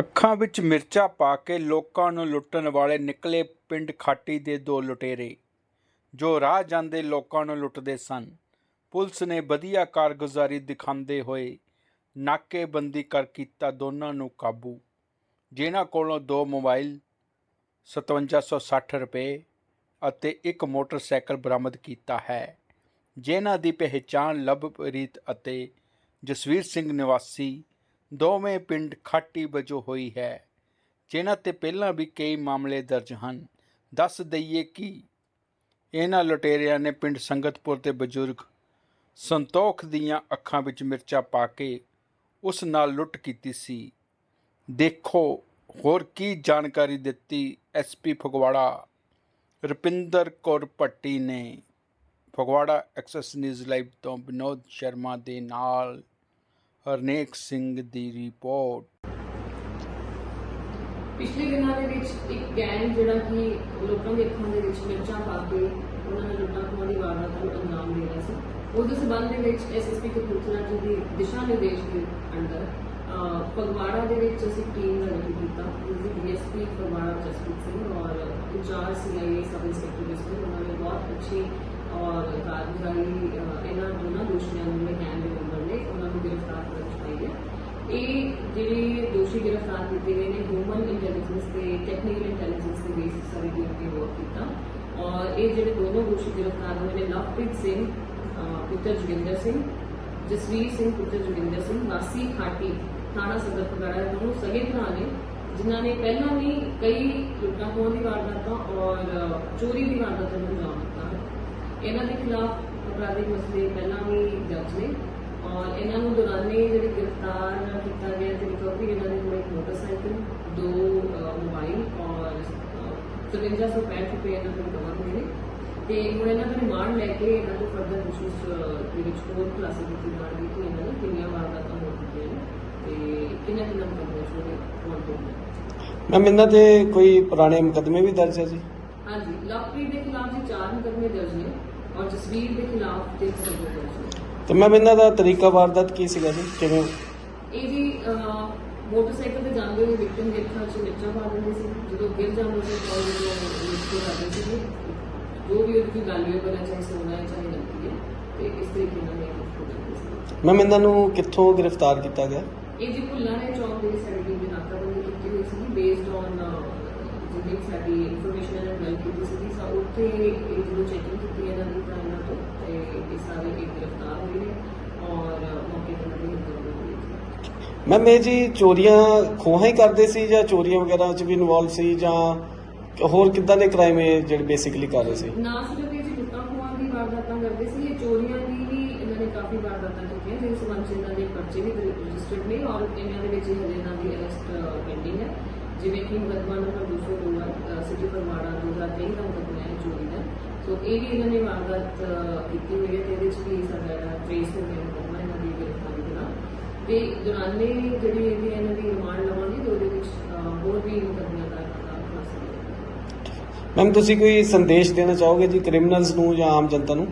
ਅੱਖਾਂ ਵਿੱਚ ਮਿਰਚਾਂ ਪਾ ਕੇ ਲੋਕਾਂ ਨੂੰ ਲੁੱਟਣ ਵਾਲੇ ਨਿਕਲੇ ਪਿੰਡ ਖਾਟੀ ਦੇ ਦੋ ਲੁਟੇਰੇ, ਜੋ ਰਾਹ ਜਾਂਦੇ ਲੋਕਾਂ ਨੂੰ ਲੁੱਟਦੇ ਸਨ। ਪੁਲਿਸ ਨੇ ਵਧੀਆ ਕਾਰਗੁਜ਼ਾਰੀ ਦਿਖਾਉਂਦੇ ਹੋਏ ਨਾਕੇਬੰਦੀ ਕਰ ਕੀਤਾ ਦੋਨਾਂ ਨੂੰ ਕਾਬੂ। ਜਿਨ੍ਹਾਂ ਕੋਲੋਂ ਦੋ ਮੋਬਾਈਲ 5760 ਰੁਪਏ ਅਤੇ ਇੱਕ ਮੋਟਰਸਾਈਕਲ ਬਰਾਮਦ ਕੀਤਾ ਹੈ, ਜਿਨ੍ਹਾਂ ਦੀ ਪਹਿਚਾਣ ਲਵਪ੍ਰੀਤ ਅਤੇ ਜਸਵੀਰ ਸਿੰਘ ਨਿਵਾਸੀ ਦੋਵੇਂ ਪਿੰਡ ਖਾਟੀ ਵਜੋਂ ਹੋਈ ਹੈ, ਜਿਨ੍ਹਾਂ ਤੇ ਪਹਿਲਾਂ ਵੀ ਕਈ ਮਾਮਲੇ ਦਰਜ ਹਨ। ਦੱਸ ਦਈਏ ਕਿ ਇਹਨਾਂ ਲੁਟੇਰਿਆਂ ਨੇ ਪਿੰਡ ਸੰਗਤਪੁਰ ਦੇ ਬਜ਼ੁਰਗ ਸੰਤੋਖ ਦੀਆਂ ਅੱਖਾਂ ਵਿੱਚ ਮਿਰਚਾਂ ਪਾ ਕੇ ਉਸ ਨਾਲ ਲੁੱਟ ਕੀਤੀ ਸੀ। ਦੇਖੋ, ਹੋਰ ਕੀ ਜਾਣਕਾਰੀ ਦਿੱਤੀ ਐਸਪੀ ਫਗਵਾੜਾ? ਰੁਪਿੰਦਰ ਕੌਰ ਭੱਟੀ ਨੇ। ਫਗਵਾੜਾ ਐਕਸੈਸ ਨਿਊਜ਼ ਲਾਈਵ ਤੋਂ ਵਿਨੋਦ ਸ਼ਰਮਾ ਦੇ ਨਾਲ ਹਰਨੇਕ ਸਿੰਘ ਦੀ ਰਿਪੋਰਟ। ਪਿਛਲੇ ਦਿਨਾਂ ਦੇ ਵਿੱਚ ਇੱਕ ਗੈਂਗ ਜਿਹੜਾ ਕਿ ਲੋਕਾਂ ਦੇ ਅੱਖਾਂ ਦੇ ਵਿੱਚ ਮਿਰਚਾਂ ਪਾ ਕੇ ਉਹਨਾਂ ਨੇ ਲੁੱਟਾਂ ਖੋਹਾਂ ਦੀ ਵਾਰਦਾਤ ਨੂੰ ਅੰਜਾਮ ਦੇ ਰਿਹਾ ਸੀ। ਉਸ ਸਬੰਧ ਦੇ ਵਿੱਚ ਐਸਐਸਪੀ ਕਪੂਰਥਲਾ ਜੀ ਦੀ ਦਿਸ਼ਾ ਨਿਰਦੇਸ਼ ਦੇ ਅੰਡਰ ਫਗਵਾੜਾ ਦੇ ਵਿੱਚ ਅਸੀਂ ਟੀਮ ਦਾ ਗਠਨ ਕੀਤਾ। ਜਿਸ ਡੀਐਸਪੀ ਫਗਵਾੜਾ ਜਸਪ੍ਰੀਤ ਸਿੰਘ ਔਰ in charge CIA sub inspector Jaspreet ਉਹਨਾਂ ਨੇ ਬਹੁਤ ਅੱਛੀ ਔਰ ਕਾਰਗੁਜ਼ਾਰੀ ਇਹਨਾਂ ਦੋਨਾਂ ਦੋਸ਼ੀਆਂ ਨੂੰ ਗੈਂਗ ਦੇ ਮੈਂਬਰ ਨੇ ਉਹਨਾਂ ਨੂੰ ਗ੍ਰਿਫਤਾਰ ਕਰਨ ਵਿੱਚ ਪਾਈ ਹੈ ਇਹ ਜਿਹੜੇ ਦੋਸ਼ੀ ਗ੍ਰਿਫਤਾਰ ਕੀਤੇ ਗਏ ਨੇ ਹਿਊਮਨ ਇੰਟੈਲੀਜੈਂਸ ਤੇ ਟੈਕਨੀਕਲ ਇੰਟੈਲੀਜੈਂਸ ਦੇ ਬੇਸਿਸ ਸਾਰੇ ਟੀਮ ਨੇ ਵਰਕ ਕੀਤਾ। ਔਰ ਇਹ ਜਿਹੜੇ ਦੋਨੋਂ ਦੋਸ਼ੀ ਗ੍ਰਿਫਤਾਰ ਹੋਏ ਨੇ, ਲਵਪ੍ਰੀਤ ਸਿੰਘ ਪੁੱਤਰ ਜੋਗਿੰਦਰ ਸਿੰਘ, ਜਸਵੀਰ ਸਿੰਘ, ਪੁੱਤਰ ਜੋਗਿੰਦਰ ਸਿੰਘ ਵਾਸੀ ਖਾਟੀ, ਥਾਣਾ ਸਦਰ ਫਗਵਾੜਾ ਦੋਨੋਂ ਸਗੇ ਭਰਾ ਨੇ, ਜਿਨ੍ਹਾਂ ਨੇ ਪਹਿਲਾਂ ਵੀ ਕਈ ਲੁੱਟਾਂ ਖੋਹਾਂ ਦੀ ਵਾਰਦਾਤਾਂ ਔਰ ਚੋਰੀ ਦੀ ਵਾਰਦਾਤਾਂ ਨੂੰ ਅੰਜਾਮ ਦਿੱਤਾ ਇਹਨਾਂ ਦੇ ਖਿਲਾਫ ਅਪਰਾਧਿਕ ਮਸਲੇ ਪਹਿਲਾਂ ਵੀ ਦਰਜ ਨੇ। ਨੂੰ ਜਿਹੜੇ ਗ੍ਰਿਫਤਾਰ ਕੀਤਾ ਗਿਆ ਤੇ ਰਿਕਵਰੀ ਇਹਨਾਂ ਦੇ ਕੋਲ ਇੱਕ ਮੋਟਰਸਾਈਕਲ ਦੋ ਮੋਬਾਈਲ ਔਰ ਅਹ, 5365 ਰੁਪਏ ਇਹਨਾਂ ਕੋਲ ਰਿਕਵਰ ਹੋਏ ਤੇ ਹੁਣ ਇਹਨਾਂ ਦਾ ਰਿਮਾਂਡ ਲੈ ਕੇ ਇਹਨਾਂ ਤੋਂ ਫਰਦਰ ਅਹ, ਦੇ ਵਿੱਚ ਹੋਰ ਕਲਾਸਿਸ ਕੀਤੀ ਜਾਣਗੀ ਕਿ ਇਹਨਾਂ ਨੇ ਕਿੰਨੀਆਂ ਵਾਰਦਾਤਾਂ ਹੋ ਚੁੱਕੀਆਂ ਨੇ ਤੇ ਕਿੰਨਾ ਕਿੰਨਾ ਮੁਕੱਦਮੇ ਉਹਦੇ ਕੌਣ ਨੇ ਮੈਮ ਇਹਨਾਂ ਤੇ ਕੋਈ ਪੁਰਾਣੇ ਮੁਕੱਦਮੇ ਵੀ ਦਰਜ ਹੈ ਜੀ? ਹਾਂਜੀ ਲਵਪ੍ਰੀਤ ਦੇ ਖਿਲਾਫ ਜੀ ਚਾਰ ਮੁਕੱਦਮੇ ਦਰਜ ਨੇ ਔਰ ਜਸਵੀਰ ਦੇ ਖਿਲਾਫ ਤਿੰਨ ਮੁਕੱਦਮੇ ਦਰਜ ਨੇ। ਤੇ ਮੈਮ ਇਹਨਾਂ ਦਾ ਤਰੀਕਾ ਵਾਰਦਾਤ ਕੀ ਸੀਗਾ ਜੀ? ਕਿਵੇਂ? ਇਹ ਜੀ ਮੋਟਰਸਾਈਕਲ ਤੇ ਜਾਂਦੇ ਹੋਏ ਵਿਕਟਮ ਦੇ ਅੱਖਾਂ 'ਚ ਮਿਰਚਾਂ ਪਾ ਦਿੰਦੇ ਸੀ। ਜਦੋਂ ਗਿਰ ਜਾਂਦੇ ਸੀ ਤਾਂ ਉਹ ਸੀ ਜੋ ਵੀ ਉਹਦੀ ਗੱਲ ਹੋਈ ਬਣਾ ਚਾਹੇ ਸੋਨਾ ਹੈ ਚਾਹੇ ਨਕਲੀ ਹੈ ਤੇ ਇਸ ਤਰੀਕੇ ਨਾਲ ਇਹ ਕੁਝ ਕਰਦੇ ਸੀ। ਮੈਮ ਇਹਨਾਂ ਨੂੰ ਕਿੱਥੋਂ ਗ੍ਰਿਫਤਾਰ ਕੀਤਾ ਗਿਆ? ਇਹ ਜੀ ਭੁੱਲਾਂ ਨੇ ਚੌਂਕ ਦੇ ਸਾਡੀ ਟੀਮ ਦੇ ਨਾਕਾਬੰਦੀ ਕੀਤੀ ਹੋਈ ਸੀ ਬੇਸਡ ਔਨ ਜਿਹੜੀ ਸਾਡੀ ਇਨਫੋਰਮੇਸ਼ਨ ਇਹਨਾਂ ਨੇ ਗੱਲ ਕੀਤੀ ਸੀ ਸਾ ਉੱਥੇ ਇਹ ਜਦੋਂ ਚੈਕਿੰਗ ਕੀਤੀ ਇਹਨਾਂ ਦੀ ਤਾਂ ਇਹਨਾਂ ਤੋਂ ਤੇ ਇਹ ਸਾਰੇ ਇੱਕ ਗ੍ਰਿਫਤਾਰ ਹੋਏ ਨੇ ਔਰ ਮੌਕੇ ਤੇ ਉਹਨਾਂ ਦੀ ਹਿੰਦੂ ਹੋਈ ਸੀ ਮੈਮ ਇਹ ਜੀ ਚੋਰੀਆਂ ਖੋਹਾਂ ਹੀ ਕਰਦੇ ਸੀ ਜਾਂ ਚੋਰੀਆਂ ਵਗੈਰਾ 'ਚ ਵੀ ਇਨਵੋਲਵ ਸੀ ਜਾਂ ਹੋਰ ਕਿੱਦਾਂ ਦੇ ਕ੍ਰਾਈਮ ਇਹ ਜਿਹੜੇ ਬੇਸਿਕਲੀ ਕਰ ਰਹੇ ਸੀ? ਨਾ ਸਿਰਫ ਇਹ ਜੀ ਲੁੱਟਾਂ ਖੋਹਾਂ ਦੀ ਵਾਰਦਾਤਾਂ ਕਰਦੇ ਸੀ ਇਹ ਚੋਰੀਆਂ ਦੀ ਵੀ ਇਹਨਾਂ ਨੇ ਕਾਫੀ ਵਾਰਦਾਤਾਂ ਕੀਤੀਆਂ ਜਿਸ ਸੰਬੰਧ 'ਚ ਇਹਨਾਂ ਦੇ ਪਰਚੇ ਵੀ ਰਜਿਸਟਰਡ ਨੇ ਔਰ ਇਹਨਾਂ ਦੇ ਵਿੱਚ ਹੀ ਹਜੇ ਇਹਨਾਂ ਦੀ ਅਰੈਸਟ ਪੈਂਡਿੰਗ ਹੈ। ਜਿਵੇਂ ਕਿ ਮੁਕੱਦਮਾ ਨੰਬਰ 202 ਹੈ ਸਿਟੀ ਫਰਮਾੜਾ 2023 ਦਾ ਮੁਕੱਦਮਾ ਹੈ ਚੋਰੀ ਦਾ। ਸੋ ਇਹ ਵੀ ਇਹਨਾਂ ਨੇ ਵਾਰਦਾਤ ਅਹ, ਕੀਤੀ ਹੋਈ ਹੈ ਤੇ ਇਹਦੇ 'ਚ ਵੀ ਸਾਡਾ ਟ੍ਰੇਸ ਹੋ ਗਿਆ ਮੁਕੱਦਮਾ ਇਹਨਾਂ ਦੀ ਗ੍ਰਿਫਤਾਰੀ ਤੇ ਦੌਰਾਨੇ ਜਿਹੜੀ ਇਹਦੀ ਇਹਨਾਂ ਦੀ ਰਿਮਾਂਡ ਲਵਾਂਗੇ ਤੇ ਉਹਦੇ ਵਿੱਚ ਹੋਰ ਵੀ ਹੋਵੇਗਾ ਮੈਮ ਤੁਸੀਂ ਕੋਈ ਸੰਦੇਸ਼ ਦੇਣਾ ਚਾਹੋਗੇ ਜੀ ਕ੍ਰਿਮੀਨਲਸ ਨੂੰ ਜਾਂ ਆਮ ਜਨਤਾ ਨੂੰ?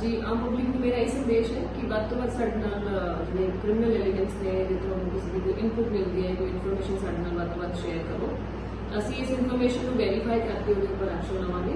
ਜੀ ਆਮ ਪਬਲਿਕ ਨੂੰ ਮੇਰਾ ਇਹ ਸੰਦੇਸ਼ ਹੈ ਕਿ ਵੱਧ ਤੋਂ ਵੱਧ ਸਾਡੇ ਨਾਲ ਜਿਹੜੇ ਕ੍ਰਿਮੀਨਲ ਐਲੀਗੈਂਸ ਨੇ ਜੇ ਤੁਹਾਨੂੰ ਕਿਸੇ ਦੀ ਕੋਈ ਇਨਪੁਟ ਮਿਲਦੀ ਹੈ ਕੋਈ ਇਨਫੋਰਮੇਸ਼ਨ ਸਾਡੇ ਨਾਲ ਵੱਧ ਤੋਂ ਵੱਧ ਸ਼ੇਅਰ ਕਰੋ। ਅਸੀਂ ਇਸ ਇਨਫੋਰਮੇਸ਼ਨ ਨੂੰ ਵੈਰੀਫਾਈ ਕਰਕੇ ਉਹਦੇ ਉੱਪਰ ਐਕਸ਼ਨ ਲਵਾਂਗੇ।